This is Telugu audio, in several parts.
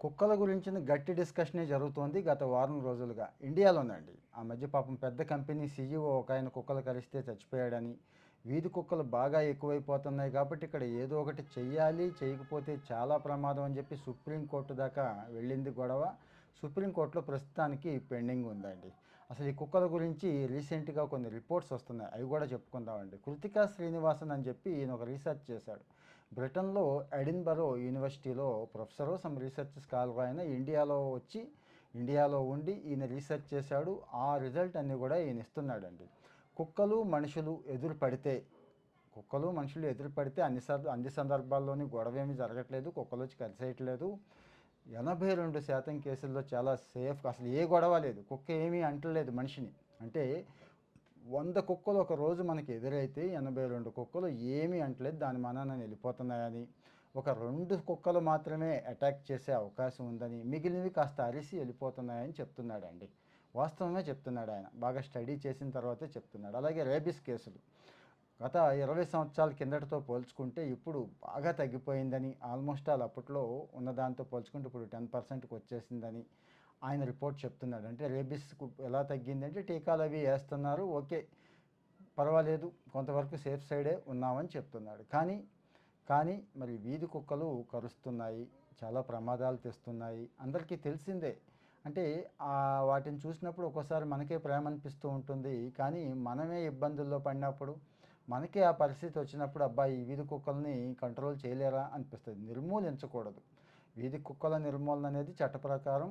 కుక్కల గురించిన గట్టి డిస్కషనే జరుగుతోంది గత వారం రోజులుగా. ఇండియాలోనండి. ఆ మధ్య పాపం పెద్ద కంపెనీ సీఈఓ ఒక ఆయన కుక్కలు కలిస్తే చచ్చిపోయాడని. వీధి కుక్కలు బాగా ఎక్కువైపోతున్నాయి కాబట్టి ఇక్కడ ఏదో ఒకటి చెయ్యాలి చేయకపోతే చాలా ప్రమాదం అని చెప్పి సుప్రీంకోర్టు దాకా వెళ్ళింది గొడవ. సుప్రీంకోర్టులో ప్రస్తుతానికి పెండింగ్ ఉందండి. అసలు ఈ కుక్కల గురించి రీసెంట్గా కొన్ని రిపోర్ట్స్ వస్తున్నాయి. అవి కూడా చెప్పుకుందామండి. కృతికా శ్రీనివాసన్ అని చెప్పి ఈయన ఒక రీసెర్చ్ చేశాడు. బ్రిటన్లో ఎడిన్బరో యూనివర్సిటీలో ప్రొఫెసరు సమ్ రీసెర్చ్ స్కాలర్ ఆయన ఇండియాలో వచ్చి ఇండియాలో ఉండి ఈయన రీసెర్చ్ చేశాడు. ఆ రిజల్ట్ అన్ని కూడా ఈయన ఇస్తున్నాడండి. కుక్కలు మనుషులు ఎదురు పడితే కుక్కలు మనుషులు ఎదురు పడితే అన్ని సార్లు అన్ని సందర్భాల్లోని గొడవ ఏమీ జరగట్లేదు కుక్కలు వచ్చి కలిసేయట్లేదు. ఎనభై రెండు శాతం కేసుల్లో చాలా సేఫ్ అసలు ఏ గొడవ లేదు. కుక్క ఏమీ అంటలేదు మనిషిని. అంటే వంద కుక్కలు ఒక రోజు మనకి ఎదురైతే ఎనభై రెండు కుక్కలు ఏమీ అంటలేదు దాని మనాన వెళ్ళిపోతున్నాయని ఒక రెండు కుక్కలు మాత్రమే అటాక్ చేసే అవకాశం ఉందని మిగిలినవి కాస్త అరిసి వెళ్ళిపోతున్నాయని చెప్తున్నాడండి. వాస్తవమే చెప్తున్నాడు ఆయన. బాగా స్టడీ చేసిన తర్వాతే చెప్తున్నాడు. అలాగే రేబిస్ కేసులు. గత ఇరవై సంవత్సరాల కిందటితో పోల్చుకుంటే ఇప్పుడు బాగా తగ్గిపోయిందని ఆల్మోస్ట్ ఆల్ అప్పట్లో ఉన్న దాంతో పోల్చుకుంటే ఇప్పుడు టెన్ పర్సెంట్కి వచ్చేసిందని ఆయన రిపోర్ట్ చెప్తున్నాడు. అంటే రేబిస్కు ఎలా తగ్గిందంటే టీకాలు అవి వేస్తున్నారు ఓకే పర్వాలేదు కొంతవరకు సేఫ్ సైడే ఉన్నామని చెప్తున్నాడు. కానీ కానీ మరి వీధి కుక్కలు కరుస్తున్నాయి చాలా ప్రమాదాలు తెస్తున్నాయి. అందరికీ తెలిసిందే. అంటే ఆ వాటిని చూసినప్పుడు ఒక్కోసారి మనకే ప్రేమ అనిపిస్తూ ఉంటుంది. కానీ మనమే ఇబ్బందుల్లో పడినప్పుడు మనకే ఆ పరిస్థితి వచ్చినప్పుడు అబ్బాయి ఈ వీధి కుక్కల్ని కంట్రోల్ చేయలేరా అనిపిస్తుంది. నిర్మూలించకూడదు. వీధి కుక్కల నిర్మూలన అనేది చట్ట ప్రకారం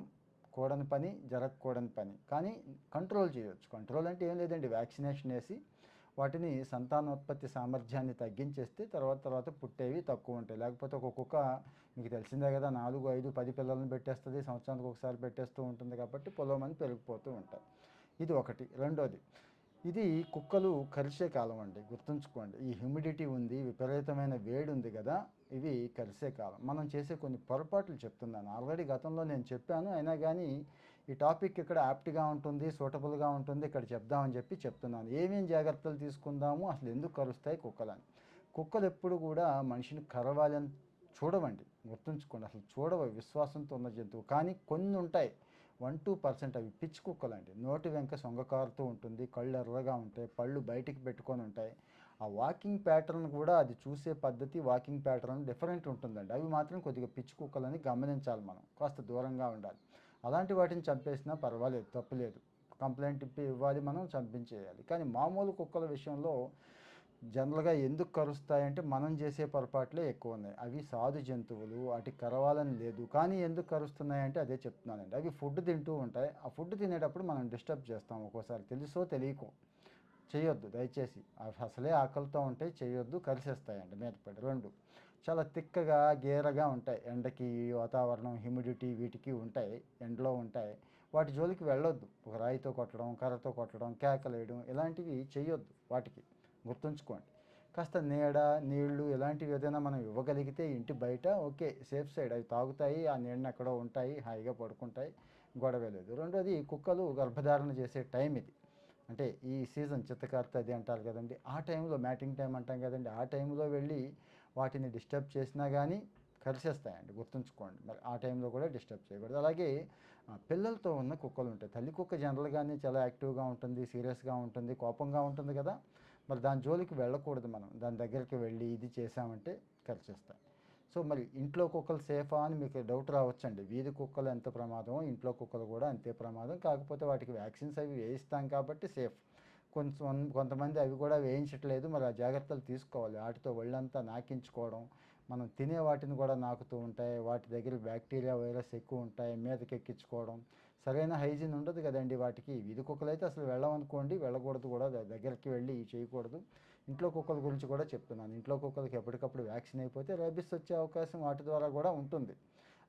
కూడని పని జరగకూడని పని. కానీ కంట్రోల్ చేయొచ్చు. కంట్రోల్ అంటే ఏం లేదండి వ్యాక్సినేషన్ వేసి వాటిని సంతానోత్పత్తి సామర్థ్యాన్ని తగ్గించేస్తే తర్వాత తర్వాత పుట్టేవి తక్కువ ఉంటాయి. లేకపోతే ఒక కుక్క మీకు తెలిసిందే కదా నాలుగు ఐదు పది పిల్లలను పెట్టేస్తుంది సంవత్సరానికి ఒకసారి పెట్టేస్తూ ఉంటుంది కాబట్టి పొలమని పెరిగిపోతూ ఉంటాయి. ఇది ఒకటి. రెండోది ఇది కుక్కలు కరిసే కాలం అండి గుర్తుంచుకోండి. ఈ హ్యూమిడిటీ ఉంది విపరీతమైన వేడి ఉంది కదా ఇవి కరిసే కాలం. మనం చేసే కొన్ని పొరపాట్లు చెప్తున్నాను. ఆల్రెడీ గతంలో నేను చెప్పాను అయినా కానీ ఈ టాపిక్ ఇక్కడ యాప్ట్గా ఉంటుంది సూటబుల్గా ఉంటుంది ఇక్కడ చెప్దామని చెప్పి చెప్తున్నాను. ఏమేం జాగ్రత్తలు తీసుకుందాము అసలు ఎందుకు కరుస్తాయి కుక్కలని? కుక్కలు ఎప్పుడు కూడా మనిషిని కరవాలని చూడవండి గుర్తుంచుకోండి. అసలు చూడవు విశ్వాసంతో ఉన్న జంతువు. కానీ కొన్ని ఉంటాయి వన్ టూ పర్సెంట్ అవి పిచ్చి కుక్కలండి. నోటి వెంక సొంగకారుతూ ఉంటుంది కళ్ళు ఎర్రగా ఉంటాయి పళ్ళు బయటికి పెట్టుకొని ఉంటాయి. ఆ వాకింగ్ ప్యాటర్న్ కూడా అది చూసే పద్ధతి వాకింగ్ ప్యాటర్న్ డిఫరెంట్ ఉంటుందండి. అవి మాత్రం కొద్దిగా పిచ్చి కుక్కలని గమనించాలి మనం కాస్త దూరంగా ఉండాలి. అలాంటి వాటిని చంపేసినా పర్వాలేదు తప్పులేదు కంప్లైంట్ ఇప్పి ఇవ్వాలి మనం చంపించేయాలి. కానీ మామూలు కుక్కల విషయంలో జనరల్గా ఎందుకు కరుస్తాయంటే మనం చేసే పొరపాట్లే ఎక్కువ ఉన్నాయి. అవి సాధు జంతువులు వాటికి కరవాలని లేదు. కానీ ఎందుకు కరుస్తున్నాయంటే అదే చెప్తున్నానండి. అవి ఫుడ్ తింటూ ఉంటాయి. ఆ ఫుడ్ తినేటప్పుడు మనం డిస్టర్బ్ చేస్తాం ఒక్కోసారి. తెలుసో తెలియకో. చేయొద్దు దయచేసి. అవి అసలే ఆకలితో ఉంటాయి చేయొద్దు కలిసేస్తాయండి మీదపడి రెండు చాలా తిక్కగా గేరగా ఉంటాయి. ఎండకి వాతావరణం హ్యూమిడిటీ వీటికి ఉంటాయి ఎండలో ఉంటాయి. వాటి జోలికి వెళ్ళొద్దు. ఒక రాయితో కొట్టడం కర్రతో కొట్టడం కేకలేయడం ఇలాంటివి చేయొద్దు వాటికి. గుర్తుంచుకోండి. కాస్త నీడ నీళ్ళు ఇలాంటివి ఏదైనా మనం ఇవ్వగలిగితే ఇంటి బయట ఓకే సేఫ్ సైడ్. అవి తాగుతాయి ఆ నీడని ఎక్కడో ఉంటాయి హాయిగా పడుకుంటాయి గొడవ లేదు. రెండోది కుక్కలు గర్భధారణ చేసే టైం ఇది. అంటే ఈ సీజన్ చిత్తకార్త అది అంటారు కదండి. ఆ టైంలో మ్యాటింగ్ టైం అంటాం కదండి. ఆ టైంలో వెళ్ళి వాటిని డిస్టర్బ్ చేసినా కానీ కలిసేస్తాయండి గుర్తుంచుకోండి. మరి ఆ టైంలో కూడా డిస్టర్బ్ చేయకూడదు. అలాగే పిల్లలతో ఉన్న కుక్కలు ఉంటాయి. తల్లి కుక్క జనరల్గానే చాలా యాక్టివ్గా ఉంటుంది సీరియస్గా ఉంటుంది కోపంగా ఉంటుంది కదా. మరి దాని జోలికి వెళ్ళకూడదు మనం. దాని దగ్గరికి వెళ్ళి ఇది చేసామంటే కలిసేస్తాయి సో మరి ఇంట్లో కుక్కలు సేఫా అని మీకు డౌట్ రావచ్చండి. వీధి కుక్కలు ఎంత ప్రమాదమో ఇంట్లో కుక్కలు కూడా అంతే ప్రమాదం. కాకపోతే వాటికి వ్యాక్సిన్స్ అవి వేయిస్తాం కాబట్టి సేఫ్ కొంచెం కొంతమంది అవి కూడా వేయించట్లేదు. మరి ఆ జాగ్రత్తలు తీసుకోవాలి. వాటితో ఒళ్ళంతా నాకించుకోవడం మనం తినే వాటిని కూడా నాకుతూ ఉంటాయి. వాటి దగ్గర బ్యాక్టీరియా వైరస్ ఎక్కువ ఉంటాయి. మీదకి ఎక్కించుకోవడం. సరైన హైజీన్ ఉండదు కదండి వాటికి. వీధి కుక్కలు అయితే అసలు వెళ్ళమనుకోండి వెళ్ళకూడదు కూడా. దగ్గరికి వెళ్ళి చేయకూడదు. ఇంట్లో కుక్కల గురించి కూడా చెప్తున్నాను. ఇంట్లో కుక్కలకి ఎప్పటికప్పుడు వ్యాక్సిన్ అయిపోతే రేబిస్ వచ్చే అవకాశం వాటి ద్వారా కూడా ఉంటుంది.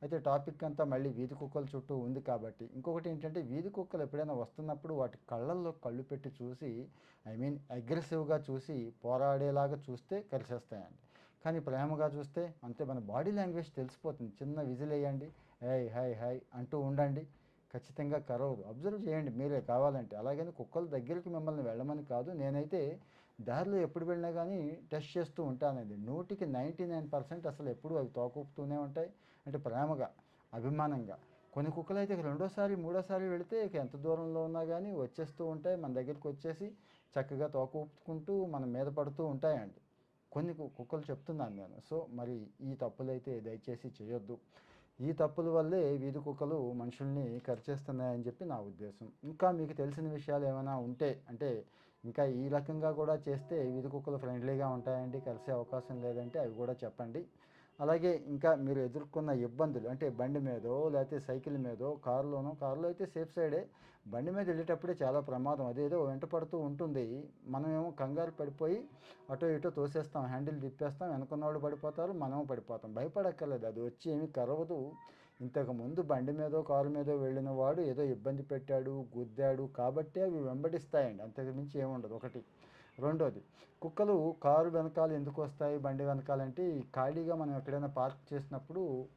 అయితే టాపిక్ అంతా మళ్ళీ వీధి కుక్కల చుట్టూ ఉంది కాబట్టి. ఇంకొకటి ఏంటంటే వీధి కుక్కలు ఎప్పుడైనా వస్తున్నప్పుడు వాటి కళ్ళల్లో కళ్ళు పెట్టి చూసి ఐ మీన్ అగ్రెసివ్గా చూసి పోరాడేలాగా చూస్తే కలిసేస్తాయండి. కానీ ప్రేమగా చూస్తే అంతే మన బాడీ లాంగ్వేజ్ తెలిసిపోతుంది. చిన్న విజిల్ వేయండి హై హై హై అంటూ ఉండండి. ఖచ్చితంగా కరవదు. అబ్జర్వ్ చేయండి మీరే కావాలంటే. అలాగని కుక్కల దగ్గరికి మిమ్మల్ని వెళ్ళమని కాదు నేనైతే దారిలో ఎప్పుడు వెళ్ళినా కానీ టెస్ట్ చేస్తూ ఉంటానండి. నూటికి నైంటీ నైన్ పర్సెంట్ అసలు ఎప్పుడు అవి తోకూపుతూనే ఉంటాయి. అంటే ప్రేమగా అభిమానంగా. కొన్ని కుక్కలు అయితే ఇక రెండోసారి మూడోసారి వెళితే ఇక ఎంత దూరంలో ఉన్నా కానీ వచ్చేస్తూ ఉంటాయి. మన దగ్గరికి వచ్చేసి చక్కగా తోక ఊపుకుంటూ మన మీద పడుతూ ఉంటాయండి. కొన్ని కు- కుక్కలు చెప్తున్నాను నేను. సో మరి ఈ తప్పులైతే దయచేసి చేయొద్దు. ఈ తప్పుల వల్లే వీధి కుక్కలు మనుషుల్ని కరిచేస్తున్నాయని చెప్పి నా ఉద్దేశం. ఇంకా మీకు తెలిసిన విషయాలు ఏమైనా ఉంటే అంటే ఇంకా ఈ రకంగా కూడా చేస్తే వీధి కుక్కలు ఫ్రెండ్లీగా ఉంటాయండి కలిసే అవకాశం లేదంటే అవి కూడా చెప్పండి. అలాగే ఇంకా మీరు ఎదుర్కొన్న ఇబ్బందులు అంటే బండి మీదో లేకపోతే సైకిల్ మీదో కారులోనో కారులో అయితే సేఫ్ సైడే. బండి మీద వెళ్ళేటప్పుడే చాలా ప్రమాదం. అదేదో వెంట పడుతూ ఉంటుంది. మనమేమో కంగారు పడిపోయి అటో ఇటో తోసేస్తాం హ్యాండిల్ తిప్పేస్తాం వెనుకున్న వాళ్ళు పడిపోతారు మనము పడిపోతాం. భయపడక్కర్లేదు. అది వచ్చి ఏమి కరవదు. ఇంతకు ముందు బండి మీదో కారు మీదో వెళ్ళిన వాడు ఏదో ఇబ్బంది పెట్టాడు గుద్దాడు కాబట్టే అవి వెంబడిస్తాయండి. అంతకుమించి ఏముండదు. ఒకటి రెండోది కుక్కలు కారు వెనకాల ఎందుకు వస్తాయి? బండి వెనకాలంటే ఖాళీగా మనం ఎక్కడైనా పార్క్ చేసినప్పుడు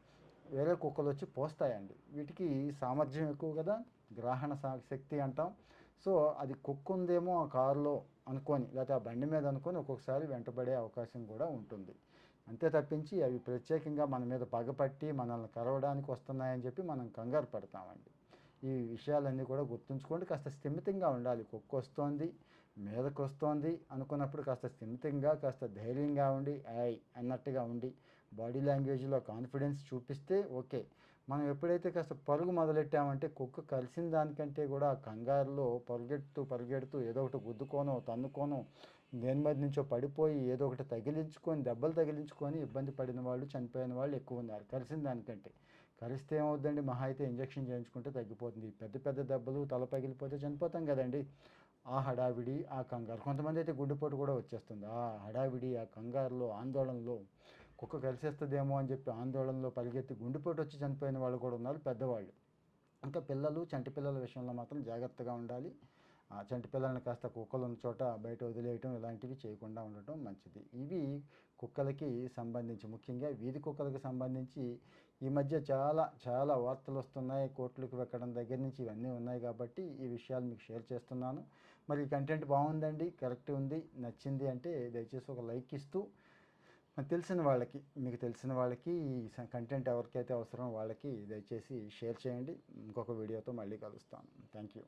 వేరే కుక్కలు వచ్చి పోస్తాయండి. వీటికి సామర్థ్యం ఎక్కువ కదా గ్రహణ శా- శక్తి అంటాం. సో అది కుక్క ఉందేమో ఆ కారులో అనుకొని లేకపోతే ఆ బండి మీద అనుకొని ఒక్కొక్కసారి వెంటబడే అవకాశం కూడా ఉంటుంది. అంతే తప్పించి అవి ప్రత్యేకంగా మన మీద పగపట్టి మనల్ని కరవడానికి వస్తున్నాయని చెప్పి మనం కంగారు పడతామండి. ఈ విషయాలన్నీ కూడా గుర్తుంచుకోండి. కాస్త స్థిమితంగా ఉండాలి. కుక్క వస్తోంది మీదకు వస్తోంది అనుకున్నప్పుడు కాస్త స్థిమితంగా కాస్త ధైర్యంగా ఉండి ఐ అన్నట్టుగా ఉండి బాడీ లాంగ్వేజ్లో కాన్ఫిడెన్స్ చూపిస్తే ఓకే. మనం ఎప్పుడైతే కాస్త పరుగు మొదలెట్టామంటే కుక్క కలిసిన దానికంటే కూడా కంగారులో పరుగెడుతూ పరుగెడుతూ ఏదో ఒకటి గుద్దుకోనో తన్నుకోనో దేని మీద నుంచో పడిపోయి ఏదో ఒకటి తగిలించుకొని దెబ్బలు తగిలించుకొని ఇబ్బంది పడిన వాళ్ళు చనిపోయిన వాళ్ళు ఎక్కువ ఉన్నారు కలిసిన దానికంటే. కలిస్తే ఏమవుద్దండి? మహా అయితే ఇంజక్షన్ చేయించుకుంటే తగ్గిపోతుంది. పెద్ద పెద్ద దెబ్బలు తల పగిలిపోతే చనిపోతాం కదండి. ఆ హడావిడి ఆ కంగారు. కొంతమంది అయితే గుండెపోటు కూడా వచ్చేస్తుంది. ఆ హడావిడి ఆ కంగారులో ఆందోళనలో కుక్క కలిసేస్తుందేమో అని చెప్పి ఆందోళనలో పరిగెత్తి గుండెపోటు వచ్చి చనిపోయిన వాళ్ళు కూడా ఉన్నారు పెద్దవాళ్ళు. ఇంకా పిల్లలు చంటి పిల్లల విషయంలో మాత్రం జాగ్రత్తగా ఉండాలి. ఆ చంటి పిల్లల్ని కాస్త కుక్కలు ఉన్న చోట బయట వదిలేయటం ఇలాంటివి చేయకుండా ఉండటం మంచిది. ఇవి కుక్కలకి సంబంధించి ముఖ్యంగా వీధి కుక్కలకు సంబంధించి ఈ మధ్య చాలా చాలా వార్తలు వస్తున్నాయి. కోర్టులకు వెక్కడం దగ్గర నుంచి ఇవన్నీ ఉన్నాయి కాబట్టి ఈ విషయాలు మీకు షేర్ చేస్తున్నాను. మరి కంటెంట్ బాగుందండి కరెక్ట్ ఉంది నచ్చింది అంటే దయచేసి ఒక లైక్ ఇస్తూ మరి తెలిసిన వాళ్ళకి మీకు తెలిసిన వాళ్ళకి ఈ కంటెంట్ ఎవరికైతే అవసరమో వాళ్ళకి దయచేసి షేర్ చేయండి. ఇంకొక వీడియోతో మళ్ళీ కలుస్తాను. Thank you.